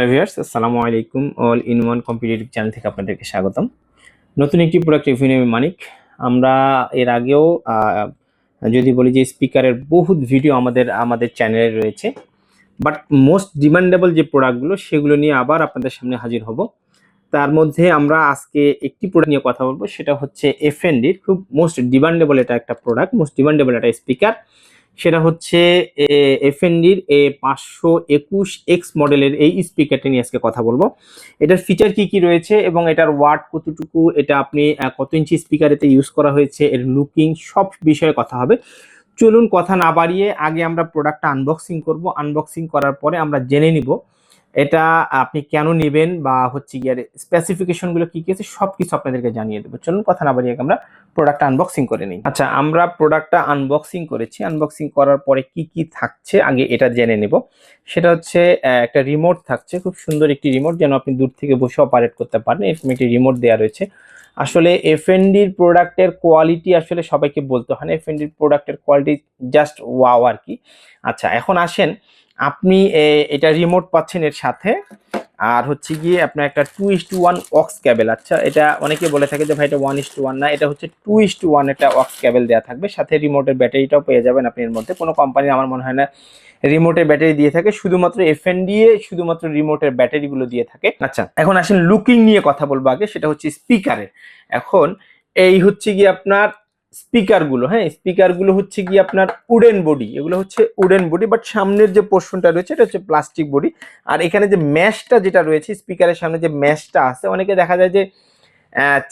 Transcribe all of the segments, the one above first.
Hello viewers, আসসালামু আলাইকুম। All in one competitive channel থেকে আপনাদেরকে স্বাগতম। নতুন একটি প্রোডাক্ট রিভিউ মানিক। আমরা এর আগেও যদি বলি যে স্পিকারের বহুত ভিডিও আমাদের আমাদের চ্যানেলে রয়েছে। বাট মোস্ট ডিমান্ডেবল যে প্রোডাক্টগুলো সেগুলো নিয়ে আবার আপনাদের সামনে হাজির হব। তার মধ্যে আমরা আজকে একটি প্রোডাক্ট নিয়ে কথা বলব। সেটা হচ্ছে এফএনডির খুব মোস্ট ডিমান্ডেবল এটা একটা প্রোডাক্ট মোস্ট ডিমান্ডেবল একটা স্পিকার সেটা হচ্ছে এফএনডির এ, পাঁচশো একুশ এক্স মডেলের এই স্পিকারটা নিয়ে আজকে কথা বলব। এটার ফিচার কি কি রয়েছে এবং এটার ওয়ার্ড কতটুকু, এটা আপনি কত ইঞ্চি স্পিকার এতে ইউজ করা হয়েছে, এর লুকিং সব বিষয়ে কথা হবে। চলুন কথা না বাড়িয়ে, আগে আমরা প্রোডাক্টটা আনবক্সিং করব। আনবক্সিং করার পরে আমরা জেনে নিব এটা আপনি কেন নেবেন বা হচ্ছে গিয়ে স্পেসিফিকেশনগুলো কি কি আছে সব কিছু আপনাদেরকে জানিয়ে দেবো। চলুন কথা না বাড়িয়ে আমরা প্রোডাক্টটা আনবক্সিং করে নিই। আচ্ছা আমরা প্রোডাক্টটা আনবক্সিং করেছি। আনবক্সিং করার পরে কি কি থাকছে আগে এটা জেনে নেব। সেটা হচ্ছে একটা রিমোট থাকছে। খুব সুন্দর একটি রিমোট যেন আপনি দূর থেকে বসে অপারেট করতে পারেন। এরকম একটি রিমোট দেওয়া রয়েছে। আসলে এফএনডির প্রোডাক্টের কোয়ালিটি আসলে সবাইকে বলতে হয় না। এফএনডির প্রোডাক্টের কোয়ালিটি জাস্ট ওয়াও আর কি। আচ্ছা এখন আসেন আপনি এটা রিমোট পাচ্ছেন এর সাথে। আর হচ্ছে গিয়ে আপনার একটা two is two one aux cable আচ্ছা এটা অনেকে বলে থাকে যে, ভাই, এটা ওয়ান ইস টু ওয়ান না, এটা হচ্ছে টু ইস টু ওয়ান একটা অক্স ক্যাবেল দেওয়া থাকবে। সাথে রিমোটের ব্যাটারিটাও পেয়ে যাবেন আপনি এর মধ্যে। কোনো কোম্পানি আমার মনে হয় না রিমোটের ব্যাটারি দিয়ে থাকে। শুধুমাত্র এফএনডিএ শুধুমাত্র রিমোটের ব্যাটারিগুলো দিয়ে থাকে। আচ্ছা এখন আসেন লুকিং নিয়ে কথা বলব আগে। সেটা হচ্ছে স্পিকারের এখন এই হচ্ছে গিয়ে আপনার স্পিকারগুলো হ্যাঁ স্পিকারগুলো হচ্ছে কি আপনার উডেন বডি, এগুলো হচ্ছে উডেন বডি, বাট সামনের যে পোর্শনটা রয়েছে, এটা হচ্ছে প্লাস্টিক বডি। আর এখানে যে ম্যাশটা যেটা রয়েছে, স্পিকারের সামনে যে ম্যাশটা আছে, অনেকে দেখা যায় যে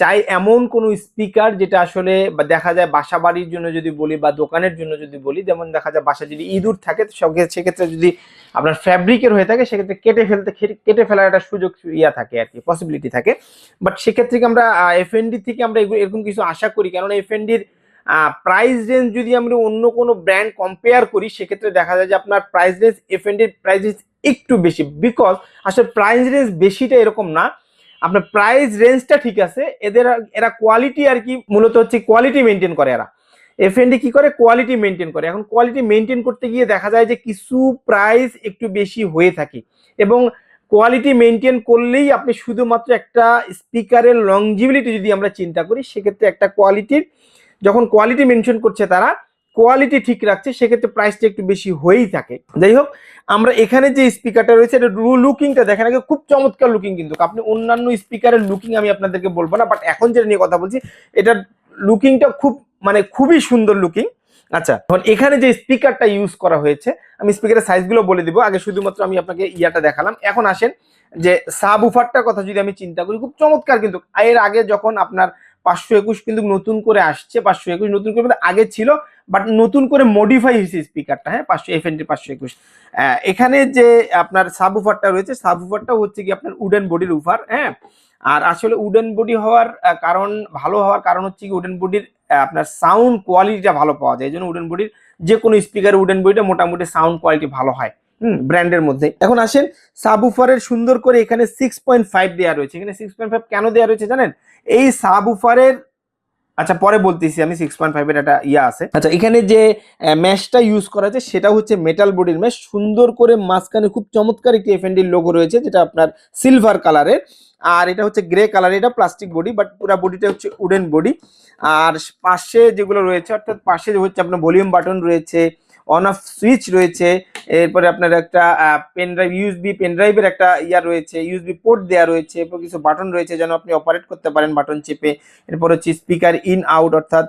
চাই এমন কোনো স্পিকার যেটা আসলে দেখা যায় বাসা বাড়ির জন্য যদি বলি বা দোকানের জন্য যদি বলি, যেমন দেখা যায় বাসা যদি ইঁদুর থাকে সেক্ষেত্রে যদি আপনার ফ্যাব্রিকের হয়ে থাকে, সেক্ষেত্রে কেটে ফেলতে কেটে ফেলার একটা সুযোগ ইয়া থাকে আর কি পসিবিলিটি থাকে। বাট সেক্ষেত্রে আমরা এফএনডি থেকে আমরা এরকম কিছু আশা করি, কেননা এফএনডির প্রাইস রেঞ্জ যদি আমরা অন্য কোনো ব্র্যান্ড কম্পেয়ার করি, সেক্ষেত্রে দেখা যায় যে আপনার প্রাইস রেঞ্জ এফএনডির প্রাইস রেঞ্জ একটু বেশি বিকজ আসলে প্রাইস রেঞ্জ বেশিটা এরকম না। আপনার প্রাইস রেঞ্জটা ঠিক আছে, এদের এরা কোয়ালিটি আর কি মূলত হচ্ছে কোয়ালিটি মেনটেন করে এরা। এফ এফএনডি কি করে? কোয়ালিটি মেনটেন করে। এখন কোয়ালিটি মেনটেন করতে গিয়ে দেখা যায় যে কিছু প্রাইস একটু বেশি হয়ে থাকে এবং কোয়ালিটি মেনটেন করলেই আপনি শুধুমাত্র একটা স্পিকারের লংজিবিলিটি যদি আমরা চিন্তা করি, সেক্ষেত্রে একটা কোয়ালিটির যখন কোয়ালিটি মেনশন করছে তারা কোয়ালিটি ঠিক রাখছে, সেক্ষেত্রে প্রাইসটা একটু বেশি হয়েই থাকে। যাই হোক, আমরা এখানে যে স্পিকারটা রয়েছে, এটা লুকিংটা দেখেন আগে, খুব চমৎকার লুকিং কিন্তু। আপনি অন্যান্য স্পিকারের লুকিং আমি আপনাদেরকে বলব না বাট এখন যেটা নিয়ে কথা বলছি, এটার লুকিংটা খুব মানে খুবই সুন্দর লুকিং আচ্ছা এখন এখানে যে স্পিকারটা ইউজ করা হয়েছে, আমি স্পিকারের সাইজগুলো বলে দিব। আগে শুধুমাত্র আমি আপনাকে ইয়াটা দেখালাম। এখন আসেন যে সাব উফারটার কথা যদি আমি চিন্তা করি, খুব চমৎকার কিন্তু। এর আগে যখন আপনার পাঁচশো একুশ কিন্তু নতুন করে আসছে, পাঁচশো একুশ নতুন করে আগে ছিল বাট নতুন করে মডিফাই হয়েছে স্পিকারটা হ্যাঁ? পাঁচশো এফ এনটি পাঁচশো একুশ। এখানে যে আপনার সাব উফারটা রয়েছে সাব উফারটা হচ্ছে কি আপনার উডেন বডির উফার হ্যাঁ? আর আসলে উডেন বডি হওয়ার কারণ, ভালো হওয়ার কারণ হচ্ছে কি উডেন বডির আপনার সাউন্ড কোয়ালিটিটা ভালো পাওয়া যায়। এই জন্য উডেন বডির যে কোনো স্পিকার উডেন বডিটা মোটামুটি সাউন্ড কোয়ালিটি ভালো হয়। হুম ব্র্যান্ডের মধ্যে। এখন আসেন সাবউফারের সুন্দর করে এখানে সিক্স পয়েন্ট ফাইভ দেওয়া রয়েছে। এখানে সিক্স পয়েন্ট ফাইভ কেন দেওয়া রয়েছে জানেন? এই সাবউফারের আচ্ছা পরে বলতেছি আমি সিক্স পয়েন্ট ফাইভের একটা ইয়া আছে। আচ্ছা এখানে যে ম্যাশটা ইউজ করা আছে, সেটা হচ্ছে মেটাল বডির ম্যাশ সুন্দর করে মাঝখানে খুব চমৎকার একটি এফএনডির লোগো রয়েছে, যেটা আপনার সিলভার কালারের আর এটা হচ্ছে গ্রে কালার এটা প্লাস্টিক বডি বাট পুরো বডিটা হচ্ছে উডেন বডি আর পাশে যেগুলো রয়েছে, অর্থাৎ পাশে হচ্ছে আপনার ভলিউম বাটন রয়েছে অন অফ সুইচ রয়েছে। এরপরে আপনার একটা পেন ড্রাইভ ইউএসবি পেন ড্রাইভের একটা ইয়া রয়েছে ইউএসবি পোর্ট দেওয়া রয়েছে, এরপর কিছু বাটন রয়েছে যেন আপনি অপারেট করতে পারেন বাটন চেপে। এরপর হচ্ছে স্পিকার ইন আউট অর্থাৎ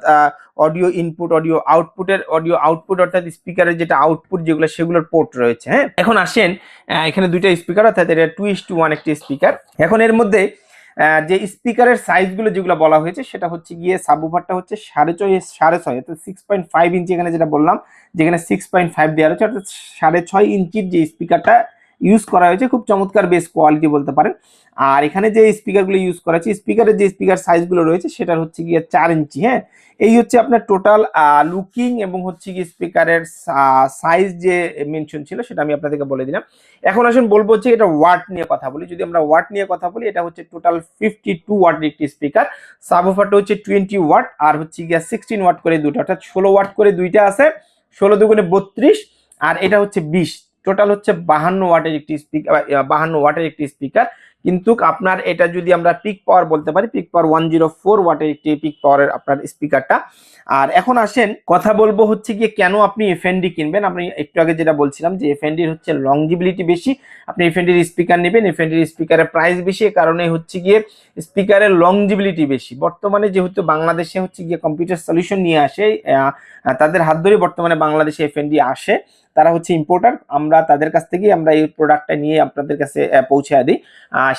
অডিও ইনপুট অডিও আউটপুটের অডিও আউটপুট অর্থাৎ স্পিকারের যেটা আউটপুট যেগুলো, সেগুলোর পোর্ট রয়েছে হ্যাঁ? এখন আসেন এখানে দুইটা স্পিকার অর্থাৎ এটা টু ইস টু ওয়ান একটি স্পিকার এখন এর মধ্যে যে স্পিকারের সাইজগুলো যেগুলো বলা হয়েছে, সেটা হচ্ছে গিয়ে সাবুফারটা হচ্ছে সাড়ে ছয় সাড়ে ছয়, অর্থাৎ সিক্স পয়েন্ট ফাইভ ইঞ্চি এখানে যেটা বললাম, যেখানে সিক্স পয়েন্ট ফাইভ দেওয়া রয়েছে, অর্থাৎ সাড়ে ছয় ইঞ্চির যে স্পিকারটা ইউজ করা হয়েছে, খুব চমৎকার বেস কোয়ালিটি বলতে পারেন। আর এখানে যে স্পিকারগুলো ইউজ করা হয়েছে স্পিকারের যে স্পিকার সাইজগুলো রয়েছে সেটা হচ্ছে গিয়ে চার ইঞ্চি হ্যাঁ? এই হচ্ছে আপনার টোটাল লুকিং এবং হচ্ছে গিয়ে স্পিকারের সাইজ যে মেনশন ছিল, সেটা আমি আপনাদেরকে বলে দিলাম। এখন আসুন বলব হচ্ছে এটা ওয়াট নিয়ে কথা বলি। যদি আমরা ওয়াট নিয়ে কথা বলি, এটা হচ্ছে টোটাল ফিফটি টু ওয়াটের একটি স্পিকার সাবওফারটা হচ্ছে টোয়েন্টি ওয়াট আর হচ্ছে গিয়া সিক্সটিন ওয়াট করে দুটো অর্থাৎ ষোলো ওয়াট করে দুইটা আছে, ষোলো দুগুণে বত্রিশ, আর এটা হচ্ছে বিশ। টোটাল হচ্ছে বাহান্ন ওয়াটের একটি স্পিকার বাহান্ন ওয়াটের একটি স্পিকার কিন্তু আপনার এটা যদি আমরা পিক পাওয়ার বলতে পারি peak power one zero four ওয়াটের একটি পিক পাওয়ারের আপনার স্পিকারটা আর এখন আসেন, কথা বলব হচ্ছে গিয়ে কেন আপনি এফএনডি কিনবেন? আপনি একটু আগে যেটা বলছিলাম যে এফএনডির হচ্ছে লংজিবিলিটি বেশি, আপনি এফএনডির স্পিকার নেবেন এফএনডির স্পিকারের প্রাইস বেশি, এ কারণে হচ্ছে গিয়ে স্পিকারের লংজিবিলিটি বেশি। বর্তমানে যেহেতু বাংলাদেশে হচ্ছে গিয়ে কম্পিউটার সলিউশন নিয়ে আসে তাদের হাত ধরে বর্তমানে বাংলাদেশে এফএনডি আসে, তারা হচ্ছে ইম্পোর্টার আমরা তাদের কাছ থেকেই আমরা এই প্রোডাক্টটা নিয়ে আপনাদের কাছে পৌঁছে দিই।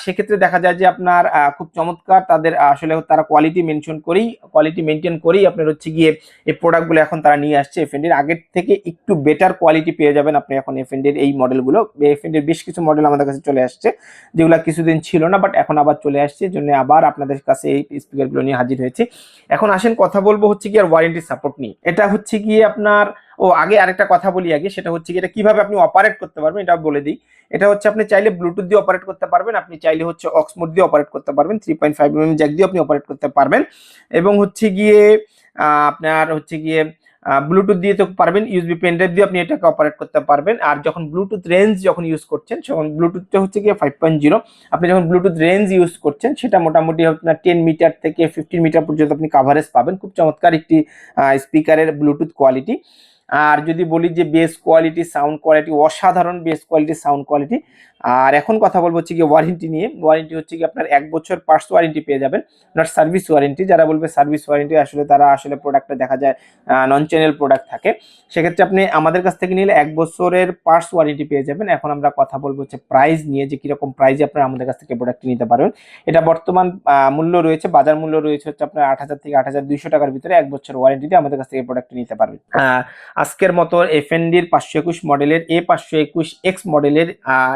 সেক্ষেত্রে দেখা যায় যে আপনার খুব চমৎকার তাদের আসলে তারা কোয়ালিটি মেনশন করেই কোয়ালিটি মেনটেন করেই আপনার হচ্ছে গিয়ে এই প্রোডাক্টগুলো এখন তারা নিয়ে আসছে এফএনডির আগের থেকে একটু বেটার কোয়ালিটি পেয়ে যাবেন আপনি এখন এফএনডির এই মডেলগুলো এফএনডির বেশ কিছু মডেল আমাদের কাছে চলে আসছে, যেগুলো কিছুদিন ছিল না বাট এখন আবার চলে আসছে জন্য আবার আপনাদের কাছে এই স্পিকারগুলো নিয়ে হাজির হয়েছে। এখন আসেন, কথা বলব হচ্ছে কি আর ওয়ারেন্টি সাপোর্ট নিয়ে। এটা হচ্ছে গিয়ে আপনার ও, আগে আরেকটা কথা বলি আগে, সেটা হচ্ছে এটা কীভাবে আপনি অপারেট করতে পারবেন, এটা বলে দিই। এটা হচ্ছে আপনি চাইলে ব্লুটুথ দিয়ে অপারেট করতে পারবেন, আপনি চাইলে হচ্ছে অক্সমোড দিয়ে অপারেট করতে পারবেন three point five M jack দিয়ে আপনি অপারেট করতে পারবেন। এবং হচ্ছে গিয়ে আপনার হচ্ছে গিয়ে ব্লুটুথ দিয়ে তো পারবেন ইউএসবি পেন ড্রাইভ দিয়ে আপনি এটাকে অপারেট করতে পারবেন। আর যখন ব্লুটুথ রেঞ্জ যখন ইউজ করছেন তখন ব্লুটুথটা হচ্ছে গিয়ে ফাইভ পয়েন্ট জিরো আপনি যখন ব্লুটুথ রেঞ্জ ইউজ করছেন, সেটা মোটামুটি আপনার টেন মিটার থেকে ফিফটিন মিটার পর্যন্ত আপনি কাভারেজ পাবেন। খুব চমৎকার একটি স্পিকারের ব্লুটুথ কোয়ালিটি আর যদি বলি যে বেস কোয়ালিটি সাউন্ড কোয়ালিটি অসাধারণ বেস কোয়ালিটি সাউন্ড কোয়ালিটি আর এখন কথা বলব হচ্ছে গিয়ে ওয়ারেন্টি নিয়ে। ওয়ারেন্টি হচ্ছে কি আপনার এক বছর পার্টস ওয়ারেন্টি পেয়ে যাবেন। নট সার্ভিস ওয়ারেন্টি যারা বলবে সার্ভিস ওয়ারেন্টি আসলে তারা আসলে প্রোডাক্টটা দেখা যায় নন চ্যানেল প্রোডাক্ট থাকে। সেক্ষেত্রে আপনি আমাদের কাছ থেকে নিলে এক বছরের পার্টস ওয়ারেন্টি পেয়ে যাবেন। এখন আমরা কথা বলব হচ্ছে প্রাইস নিয়ে, যে কীরকম প্রাইজে আপনারা আমাদের কাছ থেকে প্রোডাক্ট নিতে পারবেন। এটা বর্তমান মূল্য রয়েছে, বাজার মূল্য রয়েছে হচ্ছে আপনার আট হাজার থেকে আট হাজার দুইশো টাকার ভিতরে এক বছর ওয়ারেন্টি দিয়ে আমাদের কাছ থেকে প্রোডাক্ট নিতে পারবেন। আজকের মতো এফএনডির পাঁচশো একুশ মডেলের এ পাঁচশো একুশ এক্স মডেলের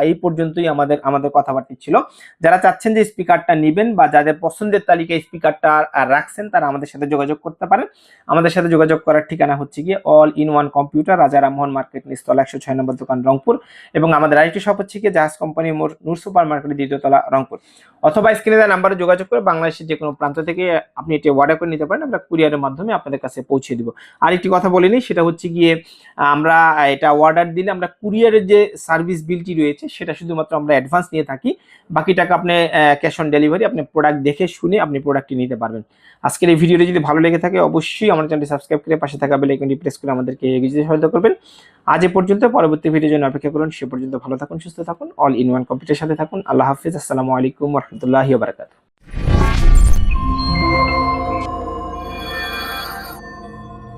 এই পর্যন্তই আমাদের আমাদের কথাবার্তা ছিল। যারা চাচ্ছেন যে স্পিকারটা নেবেন বা যাদের পছন্দের তালিকায় স্পিকারটা রাখছেন, তারা আমাদের সাথে যোগাযোগ করতে পারেন। আমাদের সাথে যোগাযোগ করার ঠিকানা হচ্ছে গিয়ে অল ইন ওয়ান কম্পিউটার রাজা রামমোহন মার্কেট নিস্তলা একশো ছয় নম্বর দোকান রংপুর এবং আমাদের আরেকটি শপ হচ্ছে গিয়ে জাহাজ কোম্পানি মোর নূর সুপার মার্কেটের দ্বিতীয়তলা রংপুর। অথবা স্ক্রিনে দেওয়া নাম্বারে যোগাযোগ করে বাংলাদেশের যে কোনো প্রান্ত থেকে আপনি এটি অর্ডার করে নিতে পারেন, আমরা কুরিয়ারের মাধ্যমে আপনাদের কাছে পৌঁছে দিব। আর একটি কথা বলিনি সেটা হচ্ছে গিয়ে আমরা এটা অর্ডার দিলে আমরা কুরিয়ারের যে সার্ভিস বিলটি রয়েছে, সেটা শুধুমাত্র আমরা অ্যাডভান্স নিয়ে থাকি, বাকি টাকা আপনি ক্যাশ অন ডেলিভারি আপনি প্রোডাক্ট দেখে শুনে আপনি প্রোডাক্টটি নিতে পারবেন। আজকের এই ভিডিওটি যদি ভালো লেগে থাকে, অবশ্যই আমার চ্যানেলটি সাবস্ক্রাইব করে পাশে থাকা বেল আইকনটি প্রেস করে আমাদেরকে এগিয়ে যেতে সহায়তা করবেন। আজ এ পর্যন্ত, পরবর্তী ভিডিওর জন্য অপেক্ষা করুন। সে পর্যন্ত ভালো থাকুন, সুস্থ থাকুন অল ইন ওয়ান কম্পিউটার সাথে থাকুন। আল্লাহ হাফিজ, আসসালামু আলাইকুম রহমতুল্লাহি বারাকাতুহ।